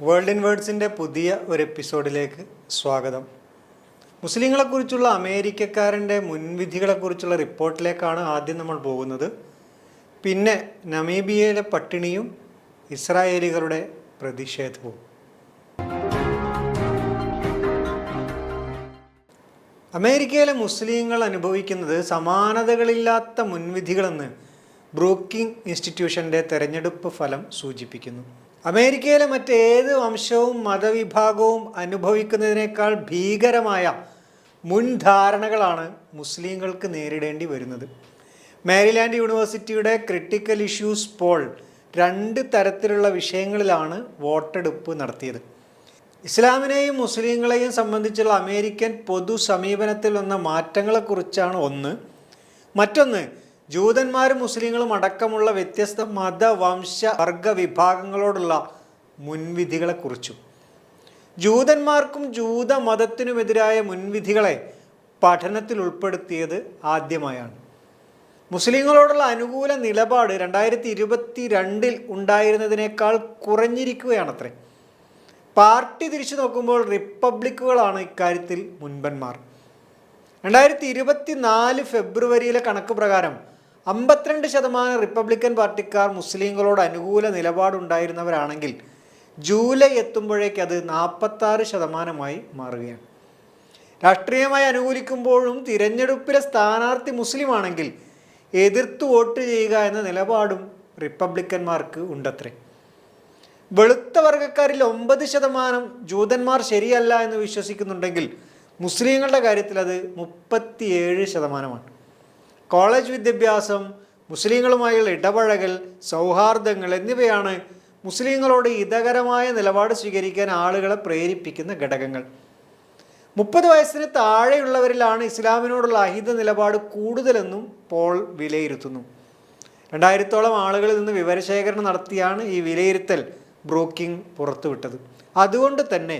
World in വേർഡ്സിന്റെ പുതിയ ഒരു എപ്പിസോഡിലേക്ക് സ്വാഗതം. മുസ്ലിങ്ങളെക്കുറിച്ചുള്ള അമേരിക്കക്കാരന്റെ മുൻവിധികളെക്കുറിച്ചുള്ള റിപ്പോർട്ടിലേക്കാണ് ആദ്യം നമ്മൾ പോകുന്നത്. പിന്നെ നമീബിയയിലെ പട്ടിണിയും ഇസ്രായേലികളുടെ പ്രതിഷേധവും. അമേരിക്കയിലെ മുസ്ലിങ്ങൾ അനുഭവിക്കുന്നത് സമാനതകളില്ലാത്ത മുൻവിധികളെന്ന് ബ്രൂക്കിംഗ് ഇൻസ്റ്റിറ്റ്യൂഷന്റെ തെരഞ്ഞെടുപ്പ് ഫലം സൂചിപ്പിക്കുന്നു. അമേരിക്കയിലെ മറ്റേത് വംശവും മതവിഭാഗവും അനുഭവിക്കുന്നതിനേക്കാൾ ഭീകരമായ മുൻധാരണകളാണ് മുസ്ലിങ്ങൾക്ക് നേരിടേണ്ടി വരുന്നത്. മാരിലാൻഡ് യൂണിവേഴ്സിറ്റിയുടെ ക്രിട്ടിക്കൽ ഇഷ്യൂസ് പോൾ രണ്ട് തരത്തിലുള്ള വിഷയങ്ങളിലാണ് വോട്ടെടുപ്പ് നടത്തിയത്. ഇസ്ലാമിനെയും മുസ്ലിങ്ങളെയും സംബന്ധിച്ചുള്ള അമേരിക്കൻ പൊതു സമീപനത്തിൽ വന്ന മാറ്റങ്ങളെക്കുറിച്ചാണ് ഒന്ന്. മറ്റൊന്ന് ജൂതന്മാരും മുസ്ലിങ്ങളും അടക്കമുള്ള വ്യത്യസ്ത മത വംശ വർഗ വിഭാഗങ്ങളോടുള്ള മുൻവിധികളെക്കുറിച്ചും ജൂതന്മാർക്കും ജൂത മതത്തിനുമെതിരായ മുൻവിധികളെ പഠനത്തിൽ ഉൾപ്പെടുത്തിയത് ആദ്യമായാണ്. മുസ്ലിങ്ങളോടുള്ള അനുകൂല നിലപാട് രണ്ടായിരത്തി ഇരുപത്തി രണ്ടിൽ ഉണ്ടായിരുന്നതിനേക്കാൾ കുറഞ്ഞിരിക്കുകയാണത്രേ. പാർട്ടി തിരിച്ചു നോക്കുമ്പോൾ റിപ്പബ്ലിക്കുകളാണ് ഇക്കാര്യത്തിൽ മുൻപന്മാർ. രണ്ടായിരത്തി ഇരുപത്തി നാല് ഫെബ്രുവരിയിലെ കണക്ക് പ്രകാരം അമ്പത്തിരണ്ട് ശതമാനം റിപ്പബ്ലിക്കൻ പാർട്ടിക്കാർ മുസ്ലിങ്ങളോട് അനുകൂല നിലപാടുണ്ടായിരുന്നവരാണെങ്കിൽ ജൂലൈ എത്തുമ്പോഴേക്ക് അത് നാൽപ്പത്താറ് ശതമാനമായി മാറുകയാണ്. രാഷ്ട്രീയമായി അനുകൂലിക്കുമ്പോഴും തിരഞ്ഞെടുപ്പിലെ സ്ഥാനാർത്ഥി മുസ്ലിമാണെങ്കിൽ എതിർത്ത് വോട്ട് ചെയ്യുക എന്ന നിലപാടും റിപ്പബ്ലിക്കന്മാർക്ക് ഉണ്ടത്രേ. വെളുത്ത വർഗക്കാരിൽ ഒമ്പത് ശതമാനം ജൂതന്മാർ ശരിയല്ല എന്ന് വിശ്വസിക്കുന്നുണ്ടെങ്കിൽ മുസ്ലിങ്ങളുടെ കാര്യത്തിൽ അത് മുപ്പത്തിയേഴ് ശതമാനമാണ്. കോളേജ് വിദ്യാഭ്യാസം മുസ്ലിങ്ങളുമായുള്ള ഇടപഴകൽ സൗഹാർദ്ദങ്ങൾ എന്നിവയാണ് മുസ്ലിങ്ങളോട് ഹിതകരമായ നിലപാട് സ്വീകരിക്കാൻ ആളുകളെ പ്രേരിപ്പിക്കുന്ന ഘടകങ്ങൾ. മുപ്പത് വയസ്സിന് താഴെയുള്ളവരിലാണ് ഇസ്ലാമിനോടുള്ള അഹിത നിലപാട് കൂടുതലെന്നും പോൾ വിലയിരുത്തുന്നു. രണ്ടായിരത്തോളം ആളുകളിൽ നിന്ന് വിവരശേഖരണം നടത്തിയാണ് ഈ വിലയിരുത്തൽ ബ്രോക്കിംഗ് പുറത്തുവിട്ടത്. അതുകൊണ്ട് തന്നെ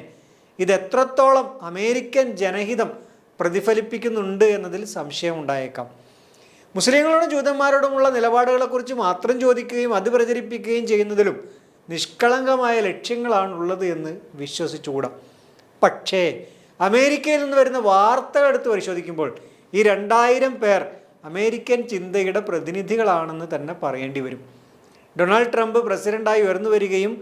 ഇത് എത്രത്തോളം അമേരിക്കൻ ജനഹിതം പ്രതിഫലിപ്പിക്കുന്നുണ്ട് എന്നതിൽ സംശയമുണ്ടായേക്കാം. മുസ്ലിങ്ങളോടും ജൂതന്മാരോടുമുള്ള നിലപാടുകളെക്കുറിച്ച് മാത്രം ചോദിക്കുകയും അത് പ്രചരിപ്പിക്കുകയും ചെയ്യുന്നതിലും നിഷ്കളങ്കമായ ലക്ഷ്യങ്ങളാണുള്ളത് എന്ന് വിശ്വസിച്ചുകൂടാം. പക്ഷേ അമേരിക്കയിൽ നിന്ന് വരുന്ന വാർത്തകൾ എടുത്ത് പരിശോധിക്കുമ്പോൾ ഈ രണ്ടായിരം പേർ അമേരിക്കൻ ചിന്തയുടെ പ്രതിനിധികളാണെന്ന് തന്നെ പറയേണ്ടി വരും. ഡൊണാൾഡ് ട്രംപ് പ്രസിഡന്റായി ഉയർന്നു വരികയും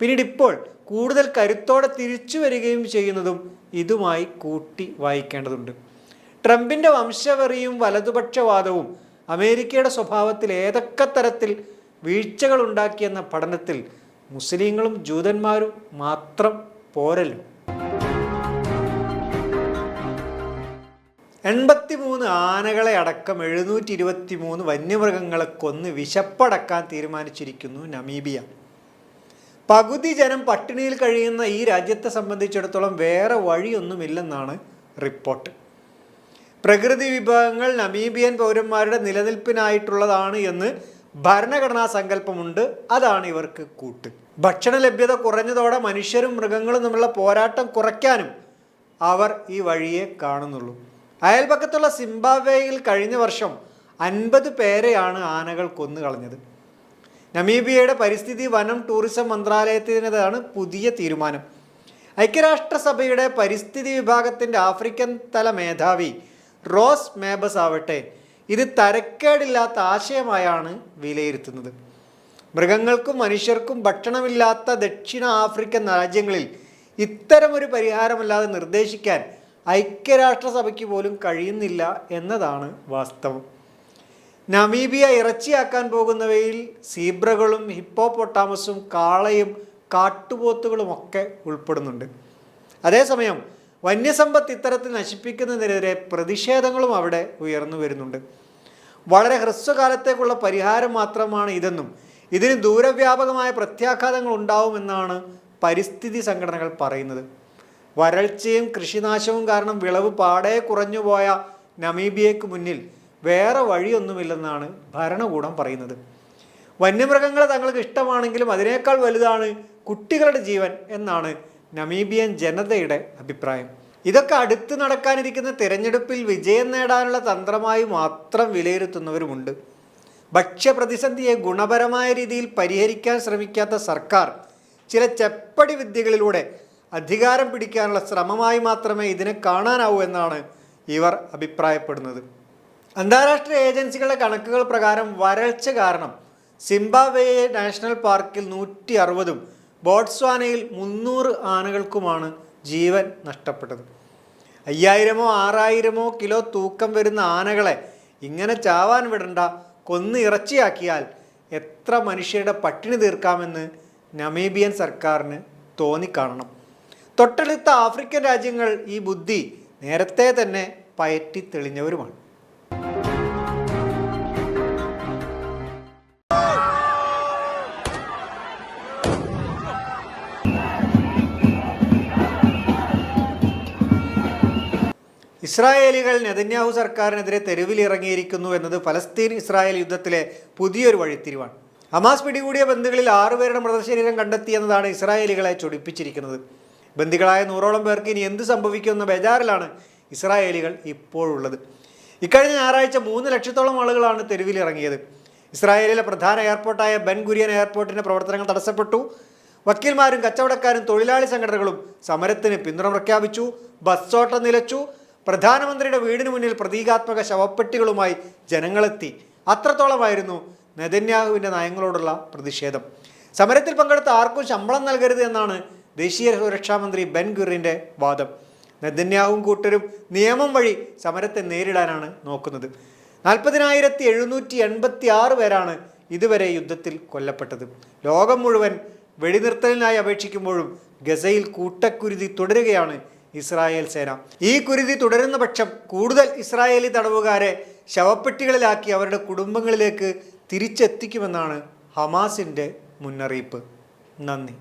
പിന്നീട് ഇപ്പോൾ കൂടുതൽ കരുത്തോടെ തിരിച്ചു വരികയും ചെയ്യുന്നതും ഇതുമായി കൂട്ടി വായിക്കേണ്ടതുണ്ട്. ട്രംപിന്റെ വംശവെറിയും വലതുപക്ഷവാദവും അമേരിക്കയുടെ സ്വഭാവത്തിൽ ഏതൊക്കെ തരത്തിൽ വീഴ്ചകൾ ഉണ്ടാക്കിയെന്ന പഠനത്തിൽ മുസ്ലിങ്ങളും ജൂതന്മാരും മാത്രം പോരല്ലോ. എൺപത്തിമൂന്ന് ആനകളെ അടക്കം എഴുന്നൂറ്റി ഇരുപത്തി മൂന്ന് വന്യമൃഗങ്ങളെ കൊന്ന് വിശപ്പടക്കാൻ തീരുമാനിച്ചിരിക്കുന്നു നമീബിയ. പകുതി ജനം പട്ടിണിയിൽ കഴിയുന്ന ഈ രാജ്യത്തെ സംബന്ധിച്ചിടത്തോളം വേറെ വഴിയൊന്നുമില്ലെന്നാണ് റിപ്പോർട്ട്. പ്രകൃതി വിഭവങ്ങൾ നമീബിയൻ പൗരന്മാരുടെ നിലനിൽപ്പിനായിട്ടുള്ളതാണ് എന്ന് ഭരണഘടനാ സങ്കല്പമുണ്ട്. അതാണ് ഇവർക്ക് കൂട്ട്. ഭക്ഷണ ലഭ്യത കുറഞ്ഞതോടെ മനുഷ്യരും മൃഗങ്ങളും തമ്മിലുള്ള പോരാട്ടം കുറയ്ക്കാനും അവർ ഈ വഴിയെ കാണുന്നുള്ളൂ. അയൽപക്കത്തുള്ള സിംബാബ്വേയിൽ കഴിഞ്ഞ വർഷം അൻപത് പേരെയാണ് ആനകൾ കൊന്നു കളഞ്ഞത്. നമീബിയയുടെ പരിസ്ഥിതി വനം ടൂറിസം മന്ത്രാലയത്തിന്റെതാണ് പുതിയ തീരുമാനം. ഐക്യരാഷ്ട്രസഭയുടെ പരിസ്ഥിതി വിഭാഗത്തിന്റെ ആഫ്രിക്കൻ തല മേധാവി റോസ് മേബസ് ആവട്ടെ ഇത് തരക്കേടില്ലാത്ത ആശയമായാണ് വിലയിരുത്തുന്നത്. മൃഗങ്ങൾക്കും മനുഷ്യർക്കും ഭക്ഷണമില്ലാത്ത ദക്ഷിണ ആഫ്രിക്കൻ രാജ്യങ്ങളിൽ ഇത്തരമൊരു പരിഹാരമല്ലാതെ നിർദ്ദേശിക്കാൻ ഐക്യരാഷ്ട്രസഭയ്ക്ക് പോലും കഴിയുന്നില്ല എന്നതാണ് വാസ്തവം. നമീബിയ ഇറച്ചിയാക്കാൻ പോകുന്നവയിൽ സീബ്രകളും ഹിപ്പോപ്പൊട്ടാമസും കാളയും കാട്ടുപോത്തുകളുമൊക്കെ ഉൾപ്പെടുന്നുണ്ട്. അതേസമയം വന്യസമ്പത്ത് ഇത്തരത്തിൽ നശിപ്പിക്കുന്നതിനെതിരെ പ്രതിഷേധങ്ങളും അവിടെ ഉയർന്നു വരുന്നുണ്ട്. വളരെ ഹ്രസ്വകാലത്തേക്കുള്ള പരിഹാരം മാത്രമാണ് ഇതെന്നും ഇതിന് ദൂരവ്യാപകമായ പ്രത്യാഘാതങ്ങൾ ഉണ്ടാവുമെന്നാണ് പരിസ്ഥിതി സംഘടനകൾ പറയുന്നത്. വരൾച്ചയും കൃഷിനാശവും കാരണം വിളവ് പാടെ കുറഞ്ഞുപോയ നമീബിയയ്ക്ക് മുന്നിൽ വേറെ വഴിയൊന്നുമില്ലെന്നാണ് ഭരണകൂടം പറയുന്നത്. വന്യമൃഗങ്ങളെ തങ്ങൾക്ക് ഇഷ്ടമാണെങ്കിലും അതിനേക്കാൾ വലുതാണ് കുട്ടികളുടെ ജീവൻ എന്നാണ് നമീബിയൻ ജനതയുടെ അഭിപ്രായം. ഇതൊക്കെ അടുത്ത് നടക്കാനിരിക്കുന്ന തിരഞ്ഞെടുപ്പിൽ വിജയം നേടാനുള്ള തന്ത്രമായി മാത്രം വിലയിരുത്തുന്നവരുമുണ്ട്. ഭക്ഷ്യപ്രതിസന്ധിയെ ഗുണപരമായ രീതിയിൽ പരിഹരിക്കാൻ ശ്രമിക്കാത്ത സർക്കാർ ചില ചെപ്പടി വിദ്യകളിലൂടെ അധികാരം പിടിക്കാനുള്ള ശ്രമമായി മാത്രമേ ഇതിനെ കാണാനാവൂ എന്നാണ് ഇവർ അഭിപ്രായപ്പെടുന്നത്. അന്താരാഷ്ട്ര ഏജൻസികളുടെ കണക്കുകൾ പ്രകാരം വരൾച്ച കാരണം സിംബാബ്വെ നാഷണൽ പാർക്കിൽ നൂറ്റി അറുപതും ബോട്സ്വാനയിൽ മുന്നൂറ് ആനകൾക്കുമാണ് ജീവൻ നഷ്ടപ്പെട്ടത്. അയ്യായിരമോ ആറായിരമോ കിലോ തൂക്കം വരുന്ന ആനകളെ ഇങ്ങനെ ചാവാൻ വിടണ്ട കൊന്ന് ഇറച്ചിയാക്കിയാൽ എത്ര മനുഷ്യരുടെ പട്ടിണി തീർക്കാമെന്ന് നമീബിയൻ സർക്കാരിന് തോന്നിക്കാണണം. തൊട്ടടുത്ത ആഫ്രിക്കൻ രാജ്യങ്ങൾ ഈ ബുദ്ധി നേരത്തെ തന്നെ പയറ്റി തെളിഞ്ഞവരുമാണ്. ഇസ്രായേലികൾ നെതന്യാഹു സർക്കാരിനെതിരെ തെരുവിലിറങ്ങിയിരിക്കുന്നു എന്നത് ഫലസ്തീൻ ഇസ്രായേൽ യുദ്ധത്തിലെ പുതിയൊരു വഴിത്തിരിവാണ്. ഹമാസ് പിടികൂടിയ ബന്ധുക്കളിൽ ആറുപേരുടെ മൃതശരീരം കണ്ടെത്തിയെന്നതാണ് ഇസ്രായേലികളെ ചൊടിപ്പിച്ചിരിക്കുന്നത്. ബന്ദികളായ നൂറോളം പേർക്ക് ഇനി എന്ത് സംഭവിക്കുമെന്ന ബേജാറിലാണ് ഇസ്രായേലികൾ ഇപ്പോഴുള്ളത്. ഇക്കഴിഞ്ഞ ഞായറാഴ്ച മൂന്ന് ലക്ഷത്തോളം ആളുകളാണ് തെരുവിലിറങ്ങിയത്. ഇസ്രായേലിലെ പ്രധാന എയർപോർട്ടായ ബെൻ ഗുരിയൻ എയർപോർട്ടിന്റെ പ്രവർത്തനങ്ങൾ തടസ്സപ്പെട്ടു. വക്കീൽമാരും കച്ചവടക്കാരും തൊഴിലാളി സംഘടനകളും സമരത്തിന് പിന്തുണ പ്രഖ്യാപിച്ചു. ബസ് ഓട്ടം നിലച്ചു. പ്രധാനമന്ത്രിയുടെ വീടിന് മുന്നിൽ പ്രതീകാത്മക ശവപ്പെട്ടികളുമായി ജനങ്ങളെത്തി. അത്രത്തോളമായിരുന്നു നെതന്യാഹുവിന്റെ നയങ്ങളോടുള്ള പ്രതിഷേധം. സമരത്തിൽ പങ്കെടുത്ത ആർക്കും ശമ്പളം നൽകരുത് എന്നാണ് ദേശീയ സുരക്ഷാ മന്ത്രി ബെൻ ഗുറിന്റെ വാദം. നെതന്യാഹുവും കൂട്ടരും നിയമം വഴി സമരത്തെ നേരിടാനാണ് നോക്കുന്നത്. നാൽപ്പതിനായിരത്തി എഴുന്നൂറ്റി എൺപത്തി ആറ് പേരാണ് ഇതുവരെ യുദ്ധത്തിൽ കൊല്ലപ്പെട്ടത്. ലോകം മുഴുവൻ വെടിനിർത്തലിനായി അപേക്ഷിക്കുമ്പോഴും ഗസയിൽ കൂട്ടക്കുരുതി തുടരുകയാണ് ഇസ്രായേൽ സേന. ഈ കുരുതി തുടരുന്ന പക്ഷം കൂടുതൽ ഇസ്രായേലി തടവുകാരെ ശവപ്പെട്ടികളിലാക്കി അവരുടെ കുടുംബങ്ങളിലേക്ക് തിരിച്ചെത്തിക്കുമെന്നാണ് ഹമാസിന്റെ മുന്നറിയിപ്പ്. നന്ദി.